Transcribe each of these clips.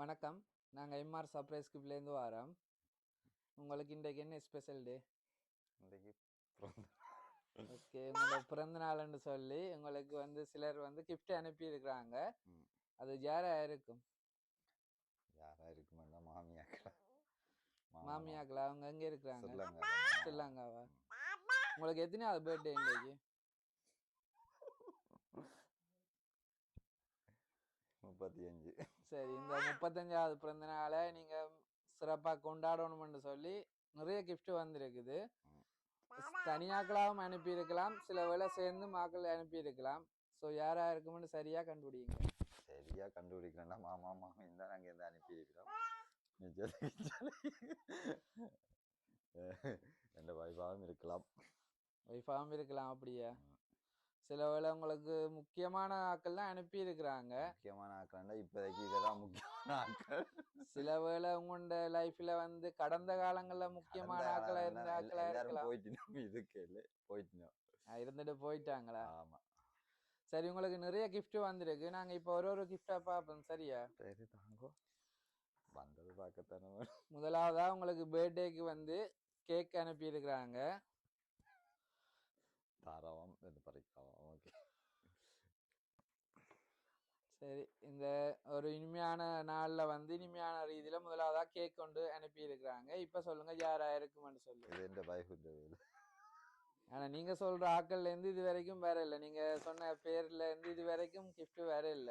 வணக்கம். நாங்கள் MR surprise கிப்லேருந்து வரோம். உங்களுக்கு இன்றைக்கு என்ன ஸ்பெஷல் டே? இன்றைக்கு ஓகே. உங்களோட பிறந்த நாள்னு சொல்லி உங்களுக்கு வந்து சிலர் வந்து gift அனுப்பி இருக்கிறாங்க. அது யாரா இருக்கும்? யாரா இருக்குமெண்டா மாமியாக்களா? மாமா, மாமியாக்களா? அவங்க எங்க இருக்கிறாங்க? சொல்லுங்க உங்களுக்கு எத்தனையாவது பர்த்டே இன்றைக்கு? முப்பத்தி அஞ்சு சரி இந்த முப்பத்தஞ்சாவது பிறந்த நாளை நீங்க சிறப்பா கொண்டாடணும்னு சொல்லி நிறைய gift வந்திருக்குது. தனியாக்களாகவும் அனுப்பியிருக்கலாம் சில வேளை சேர்ந்து மாக்கள் அனுப்பியிருக்கலாம். ஸோ யாரா இருக்கும்னு சரியா கண்டுபிடிங்க. சரியா கண்டுபிடிக்கிறேன்னா மாமா மாமி தான் நாங்கள் இருந்து அனுப்பியிருக்கிறோம். நிஜம் எந்த வாய்ப்பாகவும் இருக்கலாம். ஒய்ஃபாகவும் இருக்கலாம் அப்படியா. சில வேளை உங்களுக்கு முக்கியமான ஆட்கள் தான் அனுப்பி இருக்கிறாங்க முக்கியமான ஆக்கள்னா இப்போதைக்கு இதெல்லாம் முக்கியமான ஆக்கள். சில வேளை உங்களோட லைஃப்ல வந்து கடந்த காலங்கள்ல முக்கியமான ஆட்களா இருந்த எல்லாரும் இருக்கலாம். போயிட்டு இதுக்கு இல்லை போயிட்டு இருந்துட்டு போயிட்டாங்களா? ஆமா. சரி உங்களுக்கு நிறைய gift வந்திருக்கு. நாங்க இப்போ ஒரு ஒரு கிஃப்டா பார்ப்போம். சரியா? சரி தாங்கோ. வந்தது பார்க்கத்தானே. முதலாவதா உங்களுக்கு பர்த்டேக்கு வந்து கேக் அனுப்பி இருக்கிறாங்க தாராளம் இது பறிக்கலாம் ஓகே. சரி. இந்த ஒரு இனிமையான நாள்ல வந்து இனிமையான ரீதியில முதலாவதா கேக் கொண்டு அனுப்பி இருக்கிறாங்க இப்ப சொல்லுங்க யாரா இருக்குமென்னு சொல்லு இது எந்த பயகுத்த வேலை ஆனா நீங்க சொல்ற ஆக்கள்ல இருந்து இது வரைக்கும் வேற இல்ல. நீங்க சொன்ன பேர்ல இருந்து இது வரைக்கும் gift வேற இல்ல.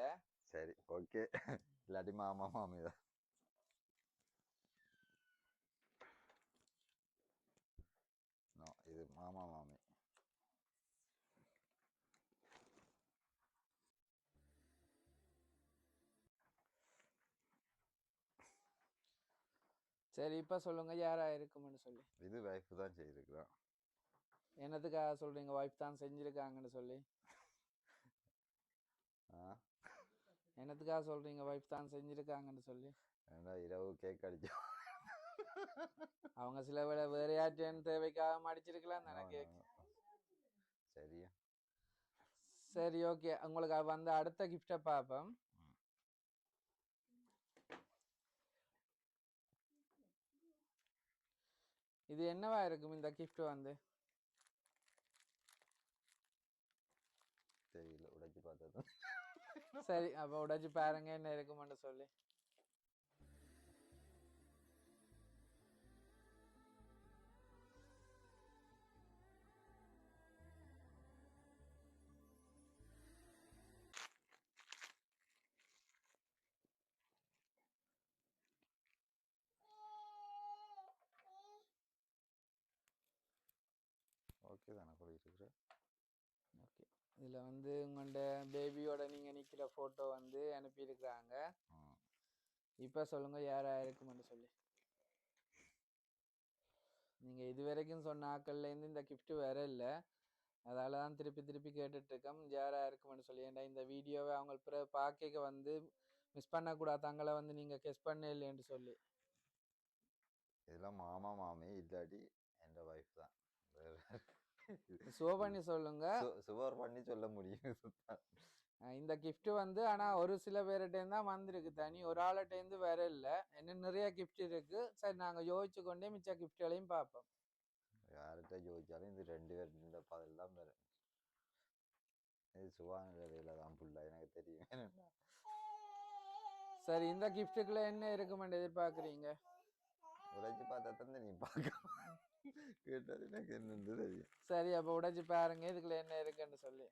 சரி ஓகே இல்லாட்டி மாமா மாமி தான் நோ இது மாமா மாமி சரி இப்ப சொல்லுங்க. யாரா இருக்குமென்னு சொல்லி. இது வைஃப் தான் செய்திருக்கிறோம் என்னத்துக்காக சொல்றீங்க? ஒய்ஃப் தான் செஞ்சிருக்காங்கன்னு சொல்லி. ஆ? என்னத்துக்காக சொல்றீங்க? ஒய்ஃப் தான் செஞ்சிருக்காங்கன்னு சொல்லி. ஏன்னா இரவு கேக் அடிச்சோம் அவங்க சில வேளை வேற யார்ட்டேன்னு தேவைக்காக மடிச்சிருக்கலாம் தானே கேக். சரியா சரி ஓகே உங்களுக்கு வந்து அடுத்த கிஃப்டை பார்ப்போம். இது என்னவா இருக்கும் இந்த gift வந்து? தெரியல உடைச்சு பார்த்தது சரி அப்ப உடைச்சு பாருங்க என்ன இருக்குமென்னு சொல்லி. ஓகே தானே கொடுத்துருக்குறேன் ஓகே. இதுல வந்து உங்களோட பேபியோட நீங்க நிக்கிற போட்டோ வந்து அனுப்பியிருக்கிறாங்க. இப்ப சொல்லுங்க யாரா இருக்குமென்னு சொல்லி. நீங்க இது வரைக்கும் சொன்ன ஆக்கள்ல இருந்து இந்த gift வேற இல்ல. அதால தான் திருப்பி திருப்பி கேட்டுட்டு இருக்கோம். யாரா இருக்குமென்னு சொல்லி. ஏன்டா இந்த வீடியோவை அவங்க பிறகு பார்க்க வந்து மிஸ் பண்ணக்கூடாது தங்களை வந்து நீங்க கெஸ் பண்ண இல்லைன்னு சொல்லி. இதெல்லாம் மாமா மாமி இல்லாட்டி எந்த வைஃப் தான். வேற ஷோ பண்ணி சொல்லுங்க. சுவர் பண்ணி சொல்ல முடியும். இந்த gift வந்து ஆனா ஒரு சில பேர்கிட்ட தான் வந்திருக்கு. தனி ஒரு ஆள்கிட்ட இருந்து வேற இல்ல. இன்னும் நிறைய gift இருக்கு. சரி நாங்க யோசிச்சு கொண்டே மிச்ச கிஃப்ட்களையும் பார்ப்போம் யார்கிட்ட ஜோதிச்சாலும் இது ரெண்டு பேர் இந்த பதில் தான் வரும். இது சுவான வேலையில தான் புள்ள. எனக்கு தெரியும். சரி இந்த கிஃப்ட்டுக்குள்ள என்ன இருக்குமென்னு எதிர்பார்க்குறீங்க? உழைச்சு பார்த்தா தான் நீ பார்க்க கேட்டது எனக்கு என்னன்னு தெரியும் சரி அப்போ உடைச்சு பாருங்க இதுக்குள்ள என்ன இருக்குன்னு சொல்லி.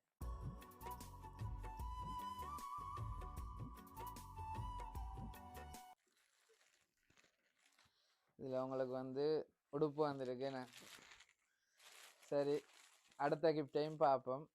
இதில் உங்களுக்கு வந்து உடுப்பு வந்திருக்கு என்ன? சரி அடுத்த கிஃப்டையும் பார்ப்போம்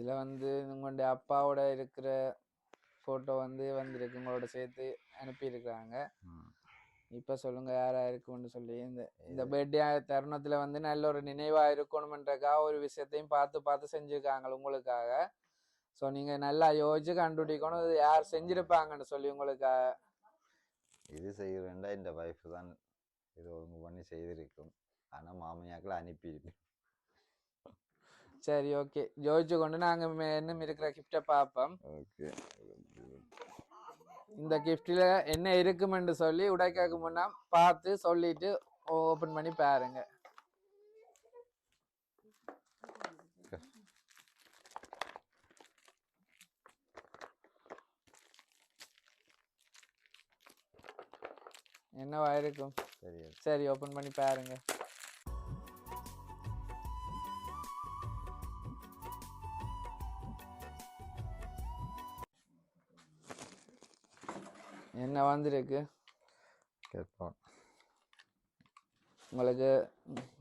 இதுல வந்து உங்களுடைய அப்பாவோட இருக்கிற போட்டோ வந்து வந்திருக்கு. உங்களோட சேர்த்து அனுப்பியிருக்கிறாங்க. இப்ப சொல்லுங்க யாரா இருக்கும்னு சொல்லி. இந்த இந்த பர்த்டே தருணத்துல வந்து நல்ல ஒரு நினைவா இருக்கணும்ன்றக்கா ஒரு விஷயத்தையும் பார்த்து பார்த்து செஞ்சிருக்காங்க உங்களுக்காக. ஸோ நீங்க நல்லா யோசிச்சு கண்டுபிடிக்கணும். இது யார் செஞ்சிருப்பாங்கன்னு சொல்லி உங்களுக்காக. இது செய்கிறேன்டா இந்த வைஃப் தான் இது ஒழுங்கு பண்ணி செய்திருக்கும். ஆனா மாமியாக்களை அனுப்பியிருப்பேன் சரி ஓகே. யோசிச்சு கொண்டு நாங்க இன்னும் இருக்கிற கிஃப்டை பார்ப்போம் இந்த கிஃப்ட்ல என்ன இருக்குமென்று சொல்லி உடைக்காக்கு முன்னா பார்த்து சொல்லிட்டு ஓபன் பண்ணி பாருங்க. என்னவா இருக்கும்? சரி சரி ஓபன் பண்ணி பாருங்க. என்ன வந்திருக்கு உங்களுக்கு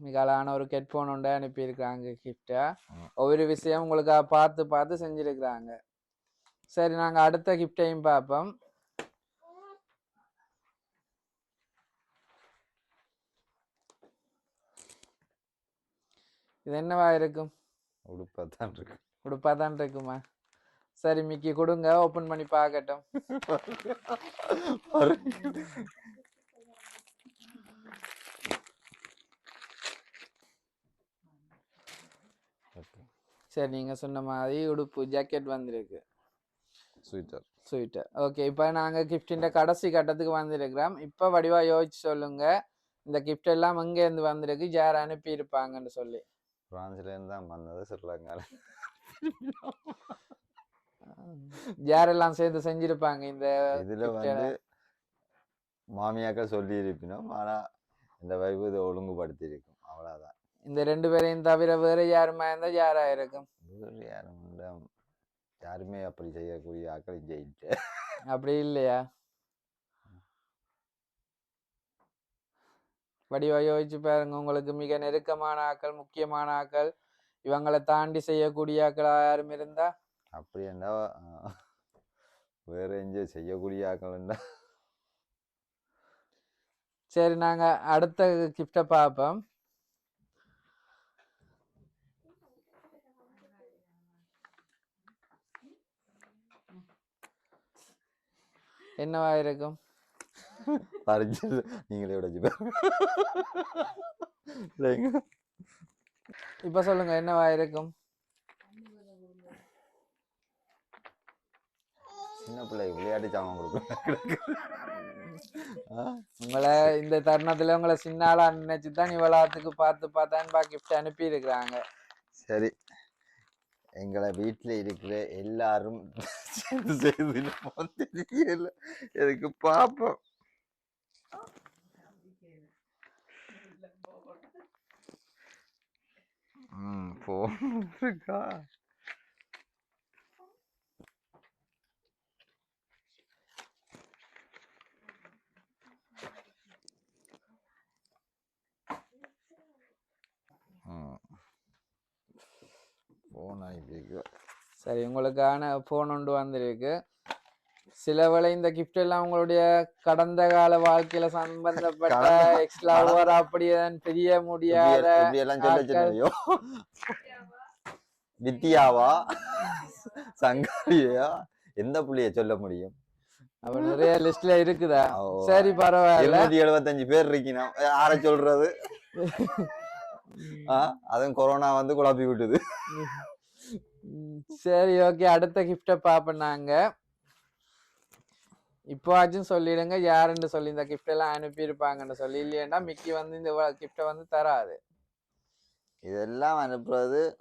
மிக அழகான ஒரு ஹெட்ஃபோன் ஒன்று அனுப்பியிருக்கிறாங்க கிஃப்டா ம். ஒவ்வொரு விஷயம் உங்களுக்கு பார்த்து பார்த்து செஞ்சிருக்கிறாங்க. சரி நாங்கள் அடுத்த கிஃப்டையும் பார்ப்போம். இது என்னவா இருக்கும்? உடுப்பாக தான் இருக்கு. உடுப்பா தான் இருக்குமா? சரி மிக்கி கொடுங்க. ஓப்பன் பண்ணி பார்க்கட்டும் சரி நீங்கள் சொன்ன மாதிரி உடுப்பு ஜாக்கெட் வந்திருக்கு. ஸ்வீட்டர் ஸ்வீட்டு ஓகே இப்போ நாங்கள் கிஃப்டின் கடைசி கட்டத்துக்கு வந்திருக்கிறோம். இப்போ வடிவா யோசிச்சு சொல்லுங்க. இந்த கிஃப்ட் எல்லாம் எங்கேருந்து வந்திருக்கு? யார் அனுப்பியிருப்பாங்கன்னு சொல்லி. பிரான்ஸ்லேருந்து தான் வந்தது ஸ்ரீலங்கால யாரெல்லாம் சேர்ந்து செஞ்சிருப்பாங்க இந்த இதுல வந்து மாமியாக்கள் சொல்லி இருப்பினோம் ஆனா இந்த வைப்பு இதை ஒழுங்குபடுத்தி இருக்கும் அவ்வளவுதான். இந்த ரெண்டு பேரையும் தவிர வேற யாருமா இருந்தா யாரா இருக்கும்? வேறு யாரும் இல்ல. யாருமே அப்படி செய்யக்கூடிய ஆக்கள் ஜெயிச்சு அப்படி இல்லையா? வடிவா யோசிச்சு பாருங்க உங்களுக்கு மிக நெருக்கமான ஆக்கள் முக்கியமான ஆக்கள் இவங்களை தாண்டி செய்யக்கூடிய ஆக்களா யாரும் இருந்தா? அப்படி என்ன வேற எங்க செய்யக்கூடிய ஆக்கள் சரி நாங்க அடுத்த கிஃப்டை பார்ப்போம் என்னவா இருக்கும் நீங்களே. இல்லைங்க. இப்ப சொல்லுங்க என்னவா இருக்கும் சின்ன பிள்ளைக்கு விளையாட்டு சாமான் கொடுக்கணும் உங்களை இந்த தருணத்துல உங்களை சின்ன ஆளா நினைச்சு தான் இவ்வளவுத்துக்கு பார்த்து பார்த்தான்பா கிஃப்ட் அனுப்பி இருக்கிறாங்க சரி. எங்களை வீட்டில் இருக்கிற எல்லாரும் சேர்ந்து தெரியல. எதுக்கு பார்ப்போம் ம் போன் இருக்கா? ம். போன் அனுப்பியிருக்கா சரி உங்களுக்கான போன் ஒன்று வந்திருக்கு. சில வேளை இந்த கிஃப்ட் எல்லாம் உங்களுடைய கடந்த கால வாழ்க்கையில சம்பந்தப்பட்ட எக்ஸ்ட்ரா ஓவர் அப்படிதான் தெரிய முடியாத வித்தியாவா சங்காரியா? எந்த புள்ளைய சொல்ல முடியும்? அப்ப நிறைய லிஸ்ட்ல இருக்குதா? சரி பரவாயில்ல. எழுபத்தஞ்சு பேர் இருக்கணும். யார சொல்றது? அதுவும் கொரோனா வந்து குழப்பி விட்டுது. சரி ஓகே அடுத்த கிஃப்ட பாப்போம் நாங்க. இப்போவாச்சும் சொல்லிடுங்க. யாருன்னு சொல்லி இந்த கிஃப்ட் எல்லாம் அனுப்பியிருப்பாங்கன்னு சொல்லி. இல்லையேண்டா மிக்கி வந்து இந்த கிஃப்டை வந்து தராது. இதெல்லாம் அனுப்புறது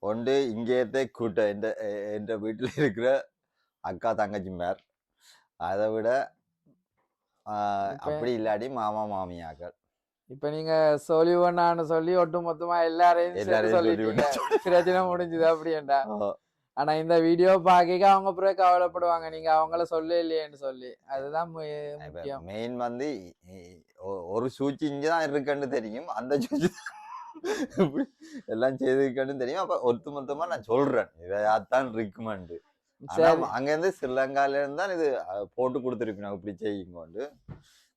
ஒன்று இங்கேயே கூட்ட எந்த எந்த வீட்டில் இருக்கிற அக்கா தங்கச்சி மேர். அதை விட இப்ப- அப்படி இல்லாட்டி மாமா மாமியாக்கள் இப்ப நீங்க சொல்லிவனான்னு சொல்லி ஒட்டு மொத்தமா எல்லாரையும் சொல்லிட்டீங்க. பிரச்சனை முடிஞ்சுது அப்படியேண்டா. ஆ, ஆனா இந்த வீடியோ பாக்க அவங்க பிறகு கவலைப்படுவாங்க. நீங்க அவங்கள சொல்ல இல்லையேன்னு சொல்லி. அதுதான் முக்கியம். மெயின் வந்து ஒரு சூழ்ச்சி இங்கே தான் இருக்குன்னு தெரியும். அந்த சூழ்ச்சி எல்லாம் செய்திருக்கேன்னு தெரியும். அப்ப ஒத்து மொத்தமா நான் சொல்றேன். இதையாத்தான் இருக்குமெண்டு ஆனா சரி. அங்க இருந்து ஸ்ரீலங்கால இருந்து இது போட்டு கொடுத்துருப்பேன் இப்படி செய்யுங்கோண்டு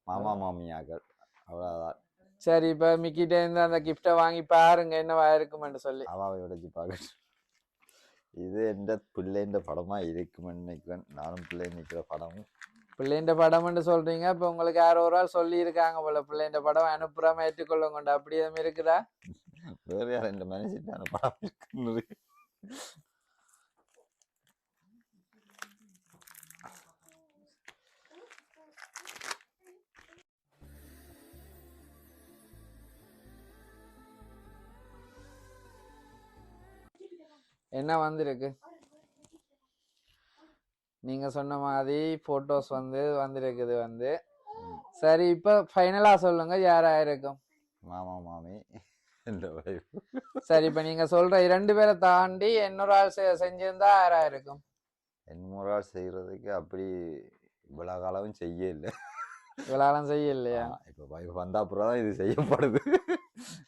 மாமா மாமியாக்கள் அவ்வளோதான் சரி இப்ப மிக்கிட்ட இருந்து அந்த கிஃப்டை வாங்கி பாருங்க என்னவா இருக்குமென்னு சொல்லி. அவாவை உடைச்சு பார்க்கட்டும் இது எந்த பிள்ளைன்ற படமா இருக்குமென்னு நினைக்கிறேன். நானும் பிள்ளை நிற்கிற படம் பிள்ளைண்ட படம்னு சொல்றீங்க இப்ப உங்களுக்கு யாரோ ஒரு ஆள் சொல்லி இருக்காங்க போல. பிள்ளைண்ட படம் அனுப்புறாம ஏற்றுக்கொள்ளுங்க அப்படி எதுவும் இருக்குதா? வேற யார் இந்த மனுஷிட்டான படம் இருக்குன்னு என்ன வந்திருக்கு? நீங்க சொன்ன மாதிரி போட்டோஸ் வந்து வந்திருக்குது வந்து. சரி இப்ப ஃபைனலா சொல்லுங்க யாரா இருக்கும் மாமா மாமி. சரி இப்ப நீங்க சொல்ற இரண்டு பேரை தாண்டி இன்னொரு ஆள் செஞ்சிருந்தா யாரா இருக்கும் என்முறை செய்யறதுக்கு அப்படி இவ்வளவு காலமும் செய்ய இல்லை இவ்வளவு செய்ய இல்லையா இப்போ வந்த அப்புறம் தான் இது செய்யப்படுது.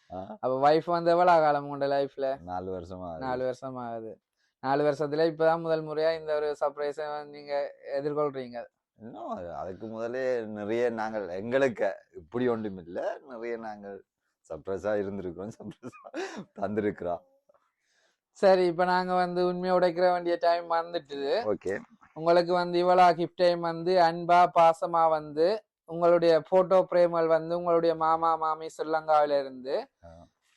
அப்ப வைஃப் வந்து எவ்வளவு காலம் உங்களோட லைஃப்ல நாலு வருஷமா. நாலு வருஷம் ஆகுது. நாலு வருஷத்துல இப்பதான் முதல் முறையா இந்த ஒரு சர்ப்ரைஸை நீங்க எதிர்கொள்றீங்க? இன்னும் அது- அதுக்கு முதலே நிறைய நாங்கள் எங்களுக்கு இப்படி ஒன்றும் இல்லை நிறைய நாங்கள் சர்ப்ரைஸா இருந்திருக்கிறோம் சர்ப்ரைஸா தந்திருக்கிறோம். சரி இப்ப நாங்க வந்து உண்மையை உடைக்கிற வேண்டிய டைம் வந்துட்டுது. ஓகே உங்களுக்கு வந்து இவ்வளோ கிஃப்ட் டைம் வந்து அன்பா பாசமா வந்து உங்களுடைய போட்டோ பிரேம்கள் வந்து உங்களுடைய மாமா மாமி ஸ்ரீலங்காவில இருந்து.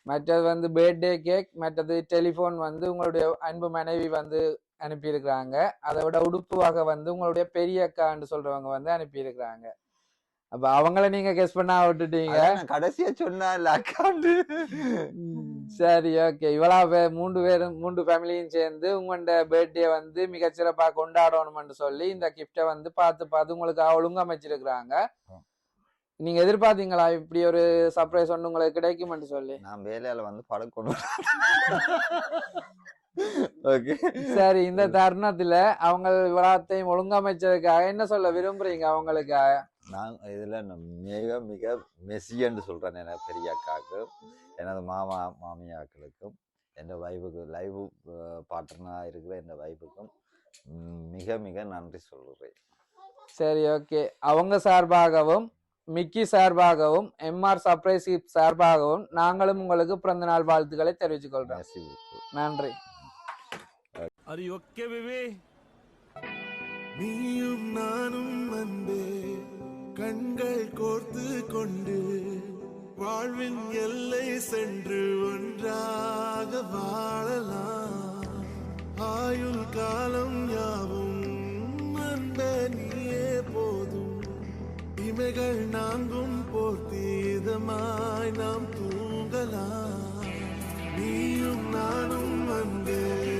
மற்றது வந்து பர்த்டே கேக் மற்றது டெலிஃபோன் வந்து உங்களுடைய அன்பு மனைவி வந்து அனுப்பியிருக்கிறாங்க அதை விட உடுப்பு வகை வந்து உங்களுடைய பெரிய அக்கான்னு சொல்றவங்க வந்து அனுப்பியிருக்கிறாங்க அப்ப அவங்கள நீங்க கெஸ் பண்ணா விட்டுட்டீங்க. கடைசியா சொன்னேன் அக்கௌண்ட் சரி ஓகே இவ்வளோ பேர் மூன்று பேரும் மூன்று ஃபேமிலியும் சேர்ந்து உங்களோட பர்த்டே வந்து மிகச்சிறப்பா கொண்டாடணும்னு சொல்லி இந்த கிஃப்டை வந்து பார்த்து பார்த்து உங்களுக்கு ஒழுங்கு அமைச்சிருக்கிறாங்க. ஆ. நீங்க எதிர்பார்த்தீங்களா? இப்படி ஒரு சர்ப்ரைஸ் ஒன்று உங்களுக்கு கிடைக்கும்னு சொல்லி. நான் வேலையால வந்து படம் கொண்டு ஓகே சரி இந்த தருணத்துல அவங்க விழாத்தையும் ஒழுங்கமைச்சதுக்காக என்ன சொல்ல விரும்புறீங்க அவங்களுக்காக நான் இதுல மிக மிக மெஸ்ஸின்னு சொல்றேன் எனக்கு பெரிய அக்காவுக்கு எனது மாமா மாமியாக்களுக்கும் என் வைஃபுக்கு லைவ் பார்ட்னராக இருக்கிற இந்த வைஃபுக்கும் மிக மிக நன்றி சொல்கிறேன். சரி ஓகே. அவங்க சார்பாகவும் மிக்கி சார்பாகவும் எம்ஆர் சர்ப்ரைஸ் சார்பாகவும் நாங்களும் உங்களுக்கு பிறந்த நாள் வாழ்த்துக்களை தெரிவித்துக் கொள்றோம் நன்றி. okay, baby? நீயும் நானும் அன்பே. கண்கள் கோர்த்து கொண்டு வாழ்வின் எல்லை சென்று ஒன்றாக வாழலாம். ஆயுள் காலம் யாவும் அந்த நீயே போதும். இமைகள் நாங்கும் போர்த்தீதமாய் நாம் தூங்கலாம். நீயும் நானும் வந்து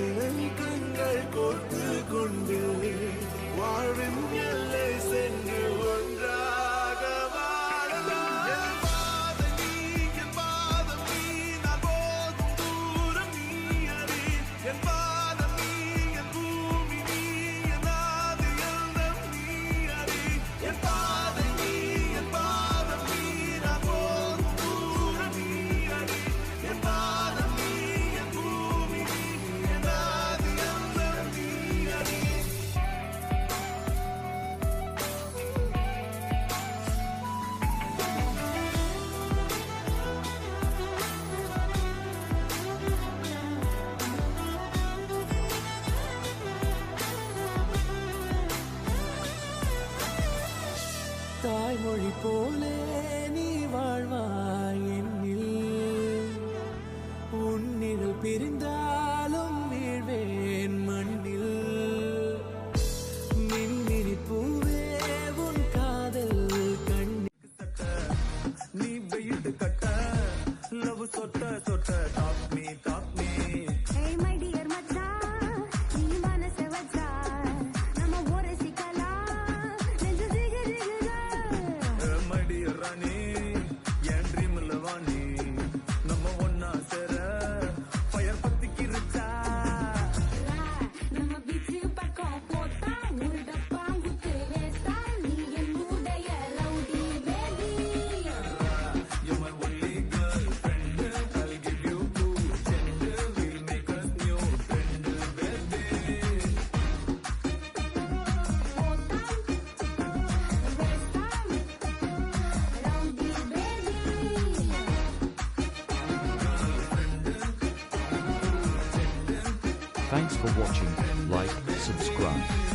Thanks for watching. Like, subscribe.